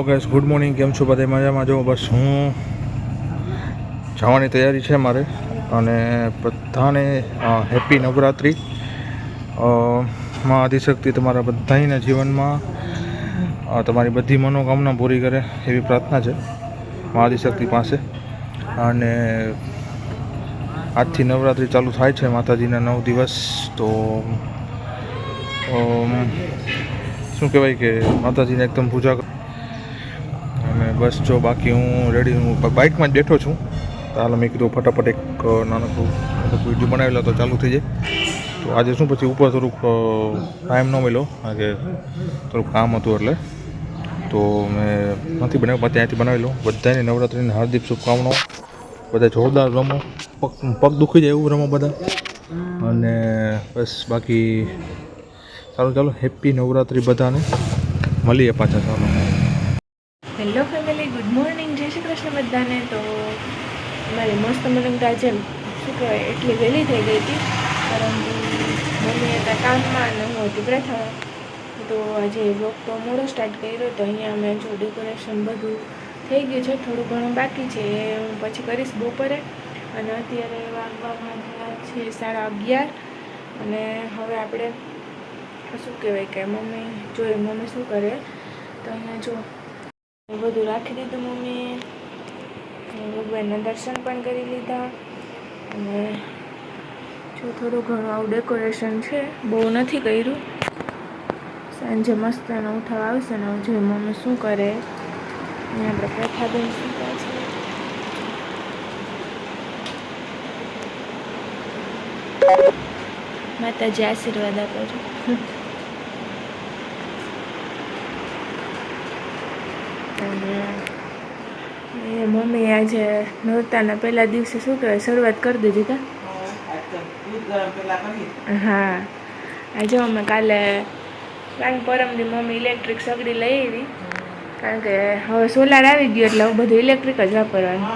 Hello good morning કેમ છો બધા? મજામાં? જો, બસ હું જવાની તૈયારી છે મારે અને બધાને હેપી નવરાત્રિ. માં આદિશક્તિ તમારા બધાના જીવનમાં તમારી બધી મનોકામના પૂરી કરે એવી પ્રાર્થના છે મા આદિશક્તિ પાસે. અને આજથી નવરાત્રિ ચાલુ થાય છે, માતાજીના નવ દિવસ. તો શું કહેવાય કે માતાજીને એકદમ પૂજા બસ જો બાકી હું રેડી હું બાઇકમાં જ બેઠો છું. તો હાલ મેં કીધું ફટાફટ એક નાનકડું વીડિયો બનાવી લો તો ચાલુ થઈ જાય. તો આજે શું પછી ઉપર થોડુંક ટાઈમ ન મળ્યો કે થોડુંક કામ હતું એટલે. તો મેં નથી બનાવ્યું ત્યાંથી બનાવી લઉં. બધાની નવરાત્રિની હાર્દિક શુભકામનાઓ. બધા જોરદાર રમો. પગ પગ દુખી જાય એવું રમો બધા. અને બસ બાકી સારું ચાલો હેપી નવરાત્રિ બધાને. મળીએ પાછા. ચાલો હેલો ફેમિલી ગુડ મોર્નિંગ જય શ્રી કૃષ્ણ બધાને. તો મારી મસ્ત મનંગ આજે શું કહેવાય એટલી વહેલી થઈ ગઈ હતી, પરંતુ મમ્મી હતા કામમાં અને હું હતી પ્રથા તો આજે બ્લોગ તો મોડો સ્ટાર્ટ કર્યો, તો અહીંયા અમે જો ડેકોરેશન બધું થઈ ગયું છે, થોડું ઘણું બાકી છે, એ હું પછી કરીશ બપોરે. અને અત્યારે વાગવામાં થયા છે સાડા અગિયાર. અને હવે આપણે, શું કહેવાય કે મમ્મી જોઈએ મમ્મી શું કરે, તો અહીંયા જો બધું રાખી દીધું મમ્મીએ. અને ભગવાનના દર્શન પણ કરી લીધા. અને જો થોડું ઘણું આવું ડેકોરેશન છે, બહુ નથી કર્યું. સાંજે મસ્ત એનો ઉઠાવ આવશે ને જોઈએ મમ્મી શું કરે. અહીંયા આપણે પ્રથાબેન સુતા છે. માતાજી આશીર્વાદ આપો છો અને એ મમ્મી આજે નોરતાના પહેલા દિવસે શું કહેવાય શરૂઆત કરી દીધી કા? હા. આજે અમે કાલે કારણ પરમદી મમ્મી ઇલેક્ટ્રિક સગડી લઈ આવી. કારણ કે હવે સોલાર આવી ગયું એટલે બધું ઇલેક્ટ્રિક જ વાપરવાનું.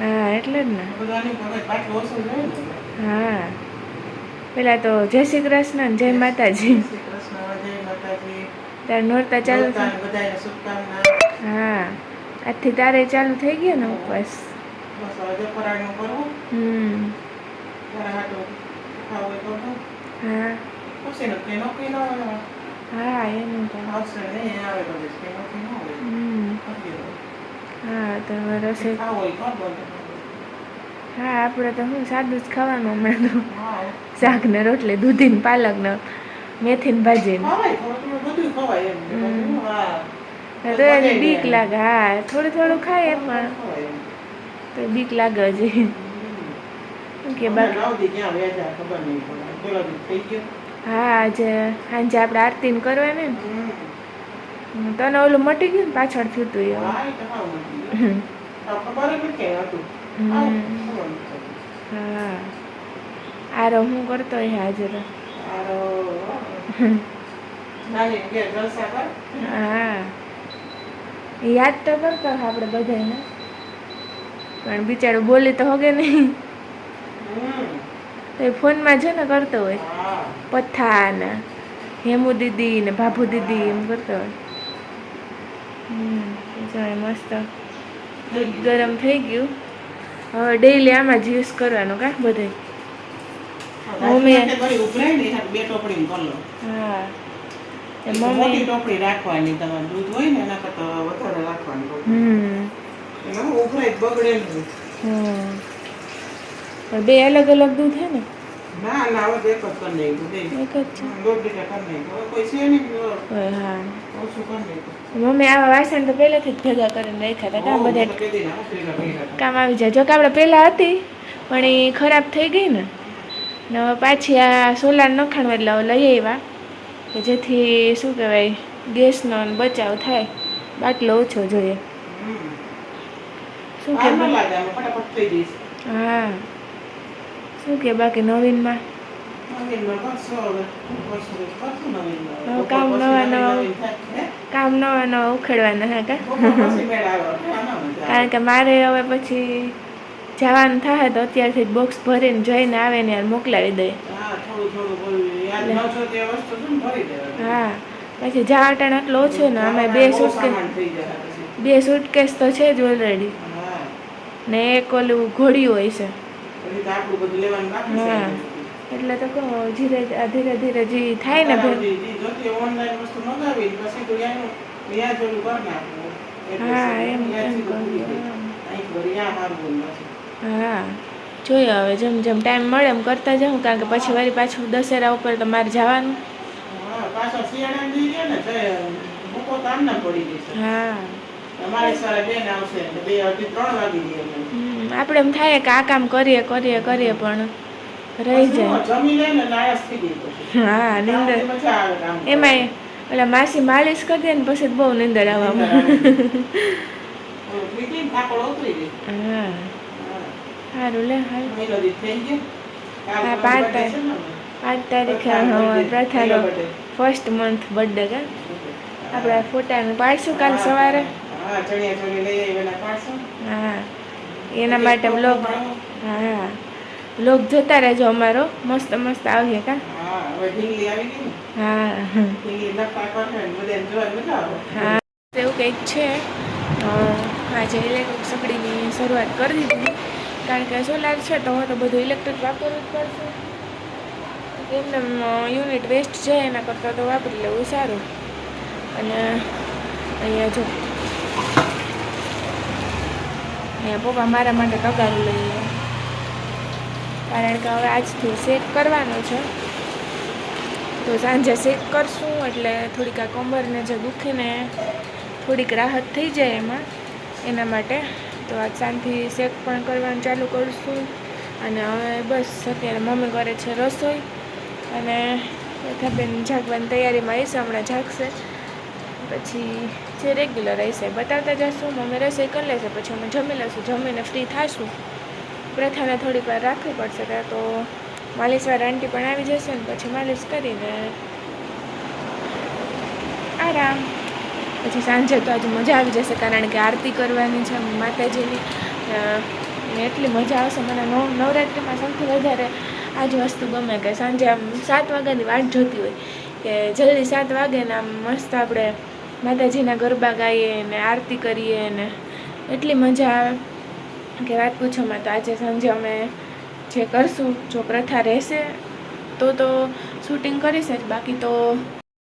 હા એટલે જ ને. હા. પેલા તો જય શ્રી કૃષ્ણ ને જય માતાજી. ત્યારે નોરતા ચાલુ હા. આજથી તારે ચાલુ થઈ ગયો ને ઉપવાસ? હમ. હા. હા એનું હા તો રસોઈ હા આપણે તો શું સાદું જ ખાવાનું હમણાં તો. શાક ને રોટલી દૂધી ને પાલક ને મેથી ને ભાજી તો એને બીક લાગે હા થોડું થોડું ખાય પણ તો બીક લાગે જ કે બાકી? હા આજે સાંજે આપણે આરતી ને કરવાની ને તને ઓલું મટી ગયું પાછળ થયું તું એવું હા આરો હું કરતો હોય હાજર હા. યાદ તો કરતો હોય આપણે બધાને પણ બિચારો બોલી તો હોગે નહીં. તો એ ફોનમાં છે ને કરતો હોય. પથ્થા ને હેમુ દીદી ને ભાભુ દીદી એમ કરતો હોય. મસ્ત દૂધ ગરમ થઈ ગયું. હવે ડેઈલી આમાં જ યુઝ કરવાનો કા બધે હા. મોટી મમ્મી ટોપડી રાખવાની તમારે દૂધ હોય ને એના કરતા વધારે રાખવાની હમ. એટલે ઉભરાય બગડે નહીં. હમ. બે અલગ અલગ દૂધ હે ને? ના ના હવે એક જ કરી નાખ્યું એક જ છે. દોઢ લીટર કરી નાખ્યું. કોઈ છે નહીં હા. ઓછું કરી નાખ્યું. મમ્મી આવા વાસણ તો પહેલેથી જ ભેગા કરીને રાખ્યા હતા કામ બધા. કામ આવી જાય. જો કે આપણે પહેલાં હતી પણ એ ખરાબ થઈ ગઈ ને. ને પાછી આ સોલાર નખાણવા એટલે લઈ આવ્યા. કે જેથી શું કહેવાય ગેસનો બચાવ થાય. બાટલો ઓછો જોઈએ. શું કે હા. શું કે બાકી નવીનમાં? કામ નવા નવા. કામ નવા નવા ઉખેડવાના હા કા. કારણ કે મારે હવે પછી જવાનું થાય તો અત્યારથી બોક્સ ભરીને જઈને આવે ને મોકલાવી દે. હા, થોડું થોડું હા પછી જાટાણ એટલો ઓછો ને અમે બે સૂટકેસ. બે સુટકેસ તો છે જ ઓલરેડી ને એક ઓલું ઘોડી હોય છે. હા. એટલે તો કહો ધીરે ધીરે ધીરે જે થાય ને હા એમ. હા જોઈએ હવે જેમ જેમ ટાઈમ મળે એમ કરતા જાઉં કારણ કે પછી વળી પાછું દશેરા ઉપર તો મારે જવાનું. હા, એટલે આપણે એમ થાય કે આ કામ કરીએ કરીએ કરીએ પણ રહી જાય. હું નિંદર. એમાં ઓલા માસી માલિશ કરી દે ને પછી બહુ નિંદર આવવા માંડે. ઓલું પીટી ને થાકોડ ઉતરી ગઈ. હા હા. સારું લે હા, પાંચ પાંચ તારીખે પ્રથાનો. ફર્સ્ટ મંથ બર્થડે કા? આપણે ફોટાનું પાડશું કાલ સવારે? હા એના માટે બ્લોગ હા બ્લોગ જોતા રહેજો અમારો. મસ્ત મસ્ત આવશે કા? હા હા. એવું કંઈક છે. આજે ઇલેક્ટ્રિક સકડીની શરૂઆત કરી દીધી. કારણ કે સોલાર છે તો હવે તો બધું ઇલેક્ટ્રિક વાપરવું જ પડશે. એમને યુનિટ વેસ્ટ છે, એના કરતાં તો વાપરી લેવું સારું. અને અહીંયા જો. અહીંયા પપ્પા મારા માટે તગારું લઈએ કારણ કે હવે આજથી શેક કરવાનો છે. તો સાંજે શેક કરશું, એટલે થોડીક આ કમરને જે દુખીને થોડીક રાહત થઈ જાય એમાં. એના માટે તો આજ સાંજથી શેક પણ કરવાનું ચાલુ કરીશું. અને હવે બસ અત્યારે મમ્મી કરે છે રસોઈ. અને બેન જાગવાની તૈયારીમાં આવીશ હમણાં જાગશે. પછી જે રેગ્યુલર હશે બતાવતા જશું. મમ્મી રસોઈ કરી લેશે, પછી અમે જમી લઈશું. જમીને ફ્રી થાશું. પ્રથાને થોડીક વાર રાખવી પડશે ત્યાં તો વાર આંટી પણ આવી જશે ને, પછી માલિશ કરીને આરામ. પછી સાંજે તો આજે મજા આવી જશે કારણ કે આરતી કરવાની છે માતાજીની. એટલી મજા આવશે. મને નવ, નવરાત્રિમાં સૌથી વધારે આ જ વસ્તુ ગમે કે સાંજે આમ સાત વાગ્યાની વાટ જોતી હોય કે જલ્દી સાત વાગે ને આમ મસ્ત આપણે માતાજીના ગરબા ગાઈએ ને આરતી કરીએ ને એટલી મજા આવે કે વાત પૂછોમાં તો આજે સાંજે અમે જે કરશું, જો પ્રથા રહેશે, તો તો શૂટિંગ કરીશ જ. બાકી તો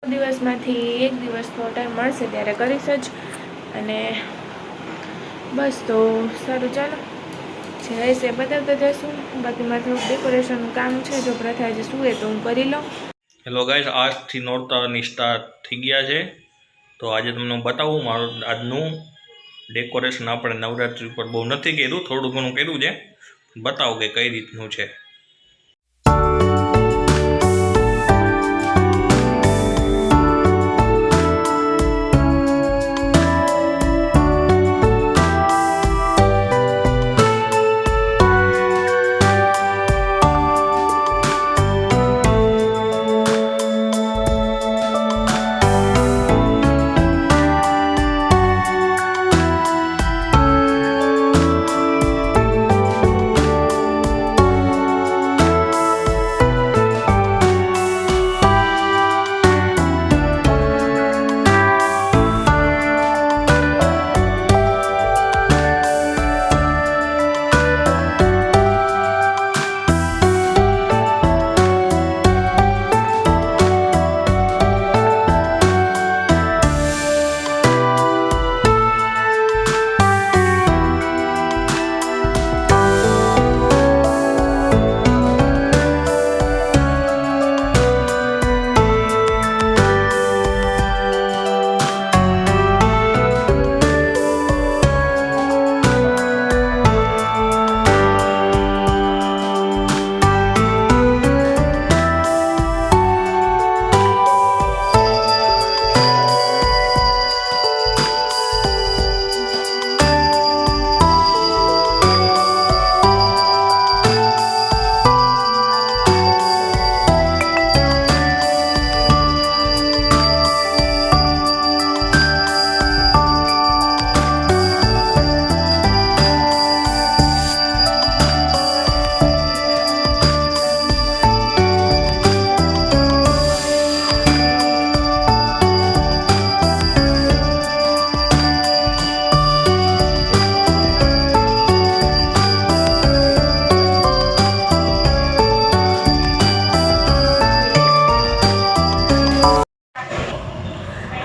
દિવસમાંથી એક દિવસ તો ટાઈમ મળશે ત્યારે કરીશ જ. અને બસ તો સારું ચાલો. જે રહેશે બતાવતા જશું બાકી મારે થોડુંક ડેકોરેશનનું કામ છે. જો પ્રથા જે સુવે તો હું કરી લઉં. હેલો ગાઈઝ આજથી નોરતાની સ્ટાર્ટ થઈ ગયા છે. તો આજે તમને હું બતાવું મારું આજનું ડેકોરેશન આપણે નવરાત્રિ ઉપર બહુ નથી કર્યું, થોડું ઘણું કર્યું છે. બતાવો કે કઈ રીતનું છે.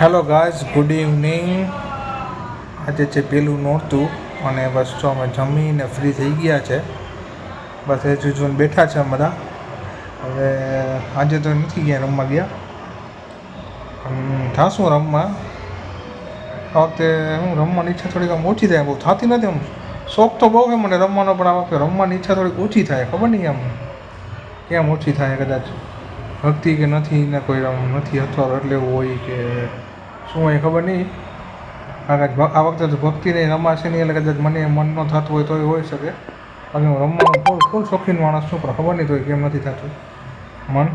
હેલો ગાઈઝ ગુડ ઇવનિંગ આજે છે પેલું નહોતું અને બસ તો અમે જમીને ફ્રી થઈ ગયા છે. બસ એ જુજુન બેઠા છે બધા. હવે આજે તો નથી ગયા રમવા ગયા. થાશું રમવા. આ વખતે હું રમવાની ઈચ્છા થોડીક આમ ઓછી થાય, બહુ થતી નથી આમ. શોખ તો બહુ છે મને રમવાનો, પણ આ વખતે રમવાની ઈચ્છા થોડીક ઓછી થાય, ખબર નહીં આમ. કેમ ઓછી થાય કદાચ? ભક્તિ કે નથી ને કોઈ નથી અથવા એટલે એવું હોય કે શું હોય ખબર નહીં. કારણ કે આ વખતે તો ભક્તિ નહીં, રમાશે નહીં, એટલે કદાચ મને મન ન થતું હોય તો એ હોઈ શકે. અને હું રમવાનો ફૂલ ફૂલ શોખીન માણસ છું, પણ ખબર નહીં તો કેમ નથી થતું. મન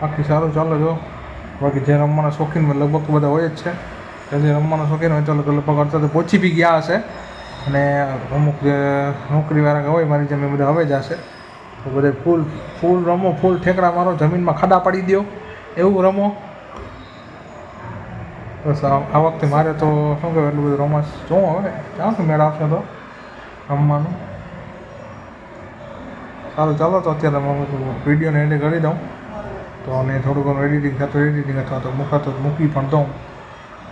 બાકી સારું ચાલો જો. બાકી જે રમવાના શોખીન લગભગ બધા હોય જ છે. જે રમવાના શોખીન હોય તો લગભગ અડધા તો પહોંચી બી ગયા હશે. અને અમુક જે નોકરીવાળા હોય, મારી જેમ એ બધા હવે જ હશે. તો બધે ફૂલ ફૂલ રમો, ફૂલ ઠેકડા મારો, જમીનમાં ખાડા પાડી દો એવું રમો. બસ આ વખતે મારે તો શું કહેવાય, એટલું બધું રોમાન્સ જોવો હવે ક્યાંથી મેળ આવશે તો રમવાનું. સારું, ચાલો તો અત્યારે વિડીયોને એડિટ કરી દઉં. તો અને થોડું ઘણું એડિટિંગ થતું એડિટિંગ અથવા તો મૂકાતો મૂકી પણ દઉં.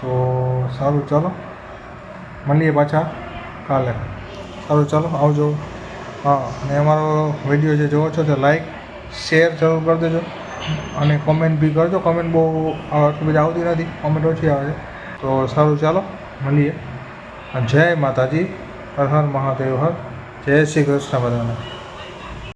તો સારું, ચાલો. મળીએ પાછા કાલે. સારું, ચાલો, આવજો. હા અને અમારો વીડિયો જે જોવો છો તે લાઈક શેર જરૂર કરી દેજો. અને કોમેન્ટ બી કરજો. કોમેન્ટ બહુ આટલી બધી આવતી નથી. કોમેન્ટ ઓછી આવે છે. તો સારું, ચાલો, મળીએ. જય માતાજી. હર હર મહાદેવ, હર. જય શ્રી કૃષ્ણ બધાને.